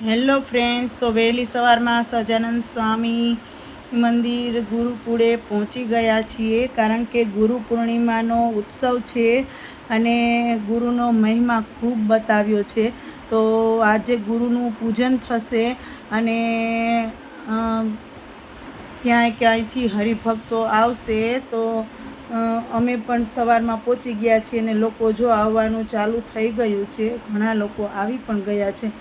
Hello friends, તો વહેલી સવારમાં સજાનંદ સ્વામી મંદિર ગુરુકુળે પહોંચી ગયા છીએ કારણ કે ગુરુ પૂર્ણિમાનો ઉત્સવ છે અને ગુરુનો મહિમા ખૂબ બતાવ્યો છે. તો આજે ગુરુનું પૂજન થશે અને ત્યાં ક્યાંય ક્યાંયથી હરિભક્તો આવશે તો અમે પણ સવારમાં પહોંચી ગયા છીએ અને લોકો જો આવવાનું ચાલુ થઈ ગયું છે, ઘણા લોકો આવી પણ ગયા છે.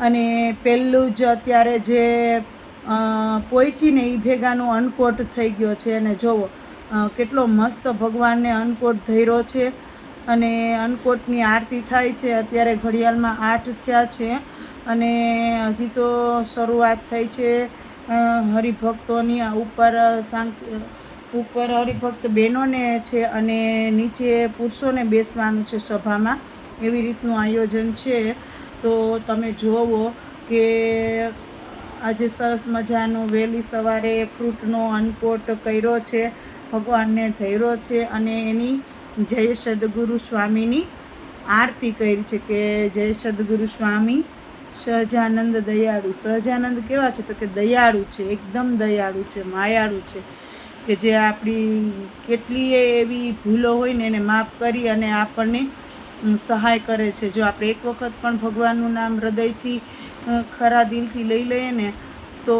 અને પહેલું જ અત્યારે જે પોઈચીને એ ભેગાનો અન્નકોટ થઈ ગયો છે. અને જોવો કેટલો મસ્ત ભગવાનને અન્નકોટ ધર્યો છે. અને અન્નકોટની આરતી થાય છે. અત્યારે ઘડિયાળમાં આઠ થયા છે. અને હજી તો શરૂઆત થઈ છે હરિભક્તોની ઉપર સાંક ઉપર હરિભક્ત બહેનોને છે અને નીચે પુરુષોને બેસવાનું છે સભામાં. એવી રીતનું આયોજન છે. તો તમે જુઓ કે આજે સરસ મજાનો વહેલી સવારે ફ્રૂટનો અનકોટ કર્યો છે, ભગવાનને ધર્યો છે અને એની જય સદગુરુ સ્વામીની આરતી કરી છે કે જય સદગુરુ સ્વામી, સહજાનંદ દયાળુ. સહજાનંદ કેવા છે તો કે દયાળુ છે, એકદમ દયાળુ છે, માયાળુ છે કે જે આપણી કેટલીય એવી ભૂલો હોય ને એને માફ કરી અને આપણને સહાય કરે છે. જો આપણે એક વખત પણ ભગવાનનું નામ હૃદયથી ખરા દિલથી લઈ લઈએ ને, તો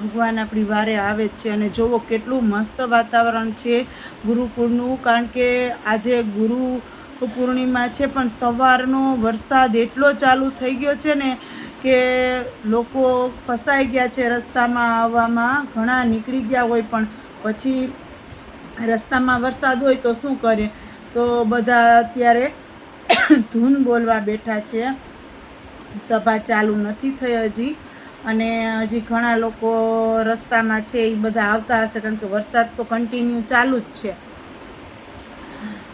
ભગવાન આપણી વારે આવે જ છે. અને જોવો કેટલું મસ્ત વાતાવરણ છે ગુરુકુળનું. કારણ કે આજે ગુરુ પૂર્ણિમા છે, પણ સવારનો વરસાદ એટલો ચાલુ થઈ ગયો છે ને કે લોકો ફસાઈ ગયા છે રસ્તામાં આવવામાં. ઘણા નીકળી ગયા હોય, પણ પછી રસ્તામાં વરસાદ હોય તો શું કરે? તો બધા અત્યારે ધૂન બોલવા બેઠા છે. સભા ચાલુ નથી થઈ હજી. અને હજી ઘણા લોકો રસ્તામાં છે એ બધા આવતા હશે કારણ કે વરસાદ તો કન્ટિન્યુ ચાલુ જ છે.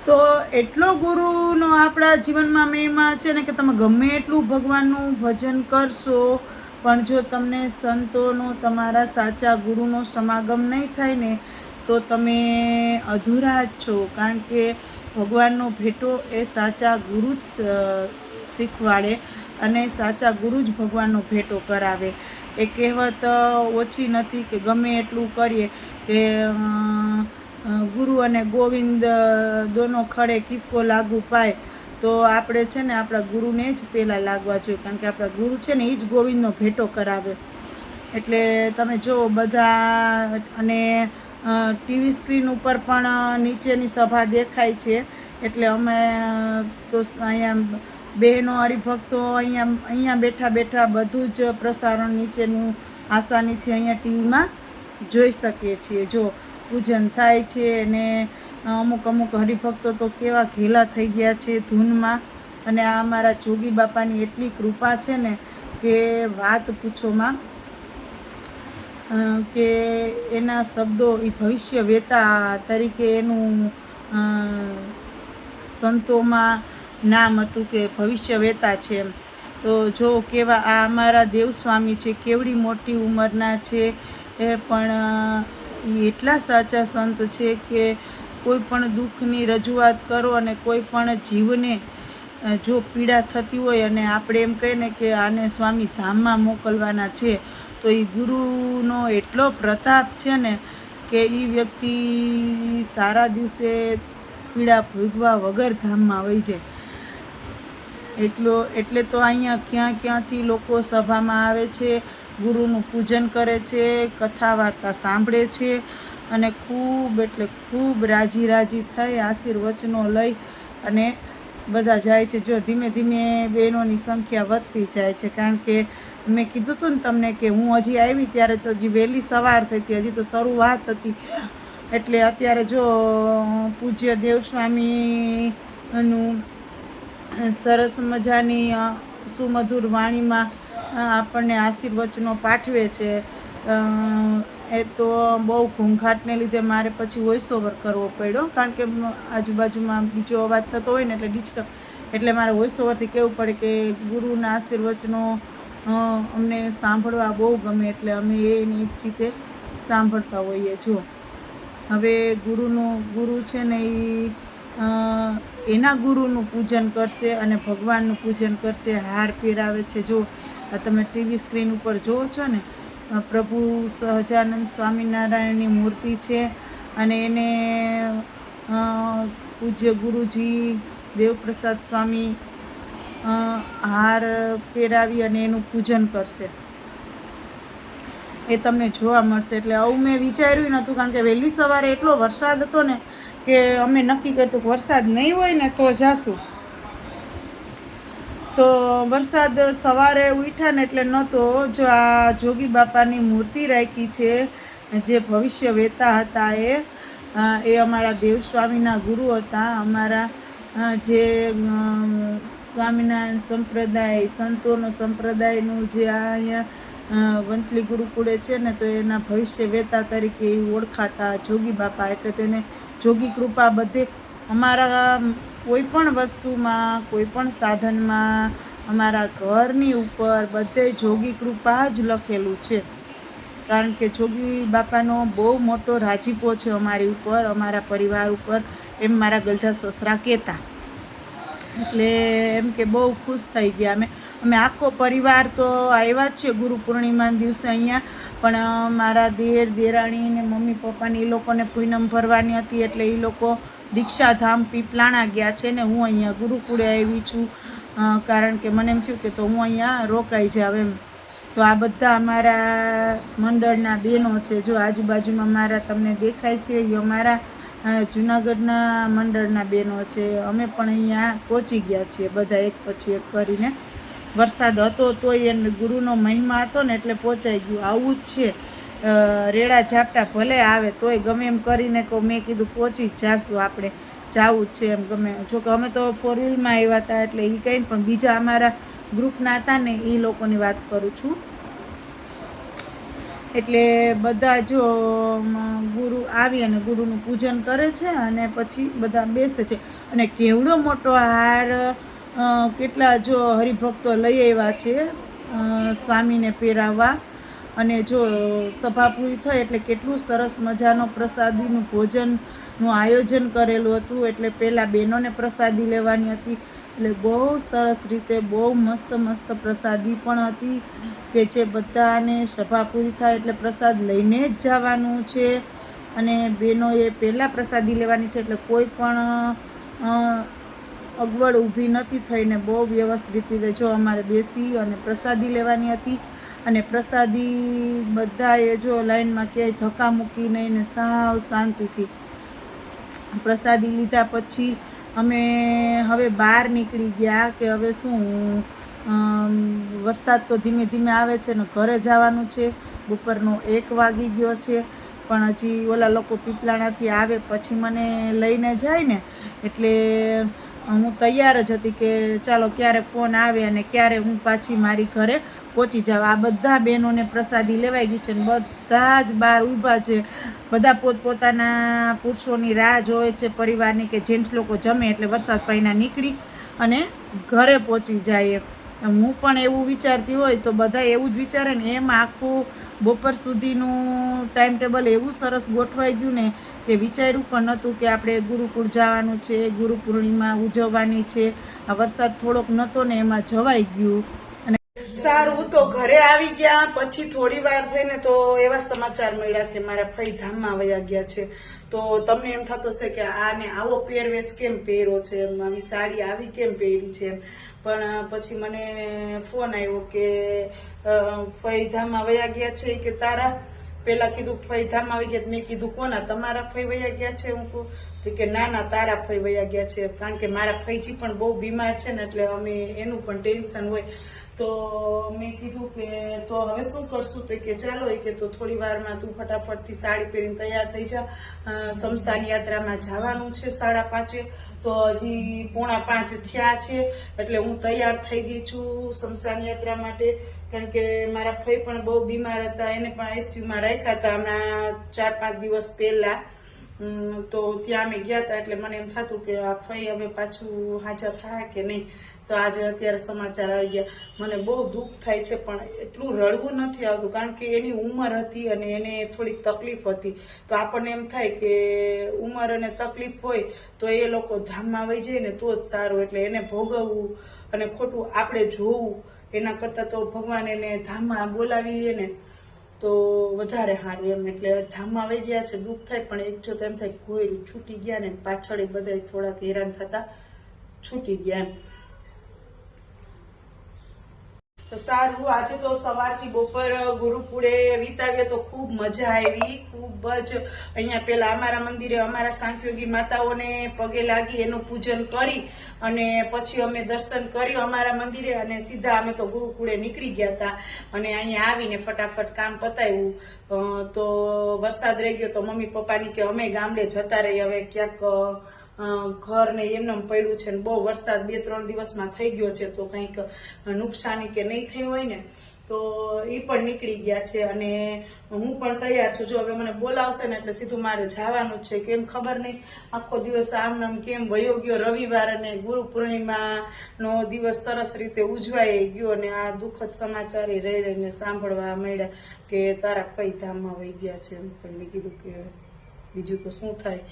તો એટલો ગુરુનો આપણા જીવનમાં મહિમા છે ને કે તમે ગમે એટલું ભગવાનનું ભજન કરશો, પણ જો તમને સંતોનો, તમારા સાચા ગુરુનો સમાગમ નહીં થાય ને, તો તમે અધૂરા જ છો. કારણ કે ભગવાનનો ભેટો એ સાચા ગુરુ જ શીખવાડે અને સાચા ગુરુ જ ભગવાનનો ભેટો કરાવે. એ કહેવત ઓછી નથી કે ગમે એટલું કરીએ કે ગુરુ અને ગોવિંદ દોનો ખડે કિસકો લાગુ પાય. તો આપણે છે ને આપણા ગુરુને જ પહેલાં લાગવા જોઈએ, કારણ કે આપણા ગુરુ છે ને એ જ ગોવિંદનો ભેટો કરાવે. એટલે તમે જો બધા અને ટીવી સ્ક્રીન ઉપર પણ નીચેની સભા દેખાય છે. એટલે અમે તો અહીંયા બહેનો, હરિભક્તો અહીંયા અહીંયા બેઠા બેઠા બધું જ પ્રસારણ નીચેનું આસાનીથી અહીંયા ટીવીમાં જોઈ શકીએ છીએ. જો પૂજન થાય છે અને અમુક અમુક હરિભક્તો તો કેવા ઘેલા થઈ ગયા છે ધૂનમાં. અને આ અમારા જોગી બાપાની એટલી કૃપા છે ને કે વાત પૂછોમાં કે એના શબ્દો એ ભવિષ્ય વેતા તરીકે એનું સંતોમાં નામ હતું કે ભવિષ્ય વેતા છે એમ. તો જો કેવા, આ અમારા દેવસ્વામી છે, કેવડી મોટી ઉંમરના છે, એ પણ એટલા સાચા સંત છે કે કોઈ પણ દુઃખની રજૂઆત કરો અને કોઈ પણ જીવને જો પીડા થતી હોય અને આપણે એમ કહીએ ને કે આને સ્વામી ધામમાં મોકલવાના છે તો એ ગુરુનો એટલો પ્રતાપ છે ને કે એ વ્યક્તિ સારા દિવસે પીડા ભોગવા વગર ધામમાં વહી જાય. એટલો, એટલે તો અહીંયા ક્યાં ક્યાંથી લોકો સભામાં આવે છે, ગુરુનું પૂજન કરે છે, કથા વાર્તા સાંભળે છે અને ખૂબ એટલે ખૂબ રાજી રાજી થઈ આશીર્વચનો લઈ અને બધા જાય છે. જો ધીમે ધીમે બહેનોની સંખ્યા વધતી જાય છે, કારણ કે મેં કીધું હતું ને તમને કે હું હજી આવી ત્યારે તો હજી વહેલી સવાર થઈ હતી, હજી તો શરૂઆત હતી. એટલે અત્યારે જો પૂજ્ય દેવસ્વામીનું સરસ મજાની સુમધુર વાણીમાં આપણને આશીર્વચનો પાઠવે છે. એ તો બહુ ઘૂંઘાટને લીધે મારે પછી વોઇસ ઓવર કરવો પડ્યો, કારણ કે આજુબાજુમાં બીજો અવાજ થતો હોય ને એટલે ડિસ્ટર્બ એટલે મારે વોઇસ ઓવરથી કહેવું પડે કે ગુરુના આશીર્વચનો અમને સાંભળવા બહુ ગમે એટલે અમે એની ઈચ્છિતે સાંભળતા હોઈએ જો. હવે ગુરુનું, ગુરુ છે ને એ એના ગુરુનું પૂજન કરશે અને ભગવાનનું પૂજન કરશે, હાર પહેરાવે છે. જો, આ તમે ટીવી સ્ક્રીન ઉપર જુઓ છો ને પ્રભુ સહજાનંદ સ્વામિનારાયણની મૂર્તિ છે અને એને પૂજ્ય ગુરુજી દેવપ્રસાદ સ્વામી હાર પહેરાવી અને એનું પૂજન કરશે. એ તમને જોવા મળશે. એટલે આવું મેં વિચાર્યું નહોતું, કારણ કે વહેલી સવારે એટલો વરસાદ હતો ને કે અમે નક્કી કર્યું કે વરસાદ નહીં હોય ને તો જાશું. તો વરસાદ સવારે ઉઠ્યા ને એટલે નહોતો, જો આ જોગી બાપાની મૂર્તિ રાખી છે, જે ભવિષ્ય વહેતા હતા એ એ અમારા દેવસ્વામીના ગુરુ હતા. અમારા જે સ્વામિનારાયણ સંપ્રદાય, સંતોનો સંપ્રદાયનું જે આ અહીંયા વંથલી ગુરુકુળે છે ને, તો એના ભવિષ્ય વેતા તરીકે એ ઓળખાતા જોગી બાપા એટલે તેને જોગી કૃપા બધે અમારા કોઈ પણ વસ્તુમાં કોઈ પણ સાધનમાં, અમારા ઘરની ઉપર બધે જોગી કૃપા જ લખેલું છે. કારણ કે જોગી બાપાનો બહુ મોટો રાજીપો છે અમારી ઉપર, અમારા પરિવાર ઉપર. એમ મારા ગલઢા સસરા કહેતા. એટલે એમ કે બહુ ખુશ થઈ ગયા. અમે અમે આખો પરિવાર તો આવ્યા જ છે ગુરુ પૂર્ણિમાના દિવસે અહીંયા. પણ મારા દેર, દેરાણી ને મમ્મી પપ્પાને એ લોકોને પૂનમ ભરવાની હતી એટલે એ લોકો દીક્ષાધામ પીપલાણા ગયા છે ને હું અહીંયા ગુરુકુળે આવી છું. કારણ કે મને એમ થયું કે તો હું અહીંયા રોકાઈ જાવ એમ. તો આ બધા અમારા મંડળના બહેનો છે. જો આજુબાજુમાં મારા તમને દેખાય છે, એ અમારા અ, જુનાગઢના મંડળના બહેનો છે. અમે પણ અહીંયા પહોંચી ગયા છીએ બધા એક પછી એક કરીને. વરસાદ હતો તોય એને ગુરુનો મહિમા હતો ને એટલે પહોંચાઈ ગયું. આવું જ છે. રેડા ઝાપટા ભલે આવે તોય ગમે એમ કરીને કહું મેં કીધું પહોંચી જાશું આપણે. જાવું જ છે એમ ગમે. જોકે અમે તો ફોર વ્હીલમાં આવ્યા હતા એટલે એ કંઈ પણ બીજા અમારા ગ્રુપના હતા ને એ લોકોની વાત કરું છું. એટલે બધા જો ગુરુ આવી અને ગુરુનું પૂજન કરે છે અને પછી બધા બેસે છે. અને કેવડો મોટો હાર કેટલા જો હરિભક્તો લઈ આવ્યા છે સ્વામીને પહેરાવવા. અને જો સભા પૂરી થઈ એટલે કેટલું સરસ મજાનો પ્રસાદીનું ભોજનનું આયોજન કરેલું હતું. એટલે પહેલાં બહેનોને પ્રસાદી લેવાની હતી એટલે બહુ સરસ રીતે બહુ મસ્ત મસ્ત પ્રસાદી પણ હતી કે જે બધાને સભા પૂરી થાય એટલે પ્રસાદ લઈને જ જવાનું છે. અને બહેનોએ પહેલાં પ્રસાદી લેવાની છે એટલે કોઈ પણ અગવડ ઊભી નથી થઈને બહુ વ્યવસ્થિત રીતે જો અમારે બેસી અને પ્રસાદી લેવાની હતી. અને પ્રસાદી બધાએ જો લાઈનમાં ક્યાંય ધક્કા મૂકી નહીં ને સાવ શાંતિથી પ્રસાદી લીધા પછી અમે હવે બહાર નીકળી ગયા કે હવે શું વરસાદ તો ધીમે ધીમે આવે છે ને ઘરે જવાનું છે. બપોરનો એક વાગી ગયો છે, પણ હજી ઓલા લોકો પીપલાણાથી આવે પછી મને લઈને જાય ને, એટલે હું તૈયાર જ હતી કે ચાલો ક્યારે ફોન આવે અને ક્યારે હું પાછી મારી ઘરે પહોંચી જાઉં. આ બધા બહેનોને પ્રસાદી લેવાઈ ગઈ છે ને બધા જ બહાર ઊભા છે. બધા પોતપોતાના પુરુષોની રાહ જોવે છે પરિવારની કે જેન્ટ્સ લોકો જમે એટલે વરસાદ પાણીના નીકળી અને ઘરે પહોંચી જાય એમ. હું પણ એવું વિચારતી હોય તો બધા એવું જ વિચારે ને એમ આખું બપોર સુધીનું ટાઈમ ટેબલ એવું સરસ ગોઠવાઈ ગયું ને કે વિચાર્યું પણ નહોતું કે આપણે ગુરુકુળ જવાનું છે ગુરુ પૂર્ણિમા ઉજવવાની છે. આ વરસાદ થોડોક નહોતો ને એમાં જવાઈ ગયું. સારું તો ઘરે આવી ગયા પછી થોડી વાર થઈને તો એવા સમાચાર મળ્યા કે મારા ફઈ ધામમાં વયા ગયા છે. તો તમને એમ થતો હશે કે આને આવો પહેરવેશ કેમ પહેર્યો છે એમ? આવી સાડી આવી કેમ પહેરી છે એમ? પણ પછી મને ફોન આવ્યો કે અ, ફઈ ધામમાં વયા ગયા છે કે તારા? પેલા કીધું ફઈ આવી ગયા. મેં કીધું કોના? તમારા ફઈ વયા ગયા છે? હું કહું તો કે ના ના તારા ફઈ વયા ગયા છે. કારણ કે મારા ફઈજી પણ બહુ બીમાર છે ને એટલે અમે એનું પણ ટેન્શન હોય. તો મેં કીધું કે તો હવે શું કરશું? તો કે ચાલો, એ કે તો થોડી વારમાં તું ફટાફટથી સાડી પહેરીને તૈયાર થઈ જા. સમસાન યાત્રામાં જવાનું છે સાડા પાંચે. તો હજી પોણા પાંચ થયા છે, એટલે હું તૈયાર થઈ ગઈ છું શમશાન યાત્રા માટે. કારણ કે મારા ફઈ પણ બહુ બીમાર હતા, એને પણ આઈસીયુમાં રાખ્યા હતા હમણાં ચાર પાંચ દિવસ પહેલા. તો ત્યાં અમે ગયા હતા એટલે મને એમ થતું કે આ ફઈ હવે પાછું હાજર થાય કે નહીં. તો આજે અત્યારે સમાચાર આવી ગયા. મને બહુ દુઃખ થાય છે, પણ એટલું રડવું નથી આવતું, કારણ કે એની ઉંમર હતી અને એને થોડીક તકલીફ હતી. તો આપણને એમ થાય કે ઉંમર અને તકલીફ હોય તો એ લોકો ધામમાં આવી જાય ને તો જ સારું. એટલે એને ભોગવવું અને ખોટું આપણે જોવું, એના કરતાં તો ભગવાન એને ધામમાં બોલાવી લે ને. તો વધારે સારું એમ, એટલે ધામમાં આવી ગયા છે, દુઃખ થાય, પણ એક જો એમ થાય કોઈ છૂટી ગયા ને પાછળ એ બધા થોડાક હેરાન થતા છૂટી ગયા એમ. તો સારું, આજે તો સવારથી બપોર ગુરુકુળે વિતાવીએ તો ખૂબ મજા આવી. ખૂબ જ અહીંયા પહેલાં અમારા મંદિરે અમારા સાંખ્યોગી માતાઓને પગે લાગી એનું પૂજન કરી અને પછી અમે દર્શન કર્યું અમારા મંદિરે અને સીધા અમે તો ગુરુકુળે નીકળી ગયા હતા અને અહીંયા આવીને ફટાફટ કામ પતાવ્યું. તો વરસાદ રહી ગયો તો મમ્મી પપ્પાની કે અમે ગામડે જતા રહી હવે ક્યાંક ઘર ને એમને એમ પડ્યું છે ને બહુ વરસાદ બે ત્રણ દિવસમાં થઈ ગયો છે તો કંઈક નુકસાની કે નહીં થઈ હોય ને, તો એ પણ નીકળી ગયા છે અને હું પણ તૈયાર છું. જો હવે મને બોલાવશે ને એટલે સીધું મારે જવાનું જ છે. કેમ ખબર નહીં? આખો દિવસ આમ નામ કેમ વયો ગયો. રવિવાર અને ગુરુ પૂર્ણિમાનો દિવસ સરસ રીતે ઉજવાઈ ગયો અને આ દુઃખદ સમાચાર એ રહી રહીને સાંભળવા મળ્યા કે તારા કઈ ધામમાં વહી ગયા છે એમ. પણ મેં કીધું કે બીજું તો શું થાય?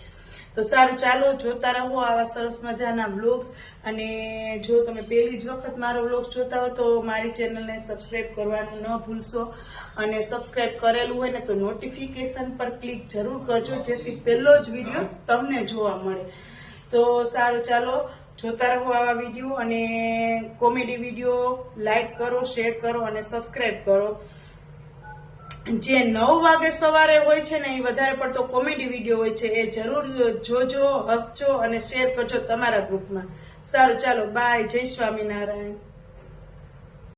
તો સારું, ચાલો, જોતા રહો આવા સરસ મજાના બ્લોગ્સ અને જો તમે પહેલી જ વખત મારો વ્લોગ જોતા હો તો મારી ચેનલને સબસ્ક્રાઈબ કરવાનું ન ભૂલશો. અને સબસ્ક્રાઈબ કરેલું હોય ને તો નોટિફિકેશન પર ક્લિક જરૂર કરજો, જેથી પહેલો જ વીડિયો તમને જોવા મળે. તો સારું, ચાલો, જોતા રહો આવા વીડિયો અને કોમેડી વીડિયો લાઈક કરો શેર કરો અને સબસ્ક્રાઈબ કરો. જે નવ વાગે સવારે હોય છે ને એ વધારે પડતો કોમેડી વીડિયો હોય છે, એ જરૂર જોજો, હસજો અને શેર કરજો તમારા ગ્રુપમાં સારું, ચાલો બાય જય સ્વામિનારાયણ.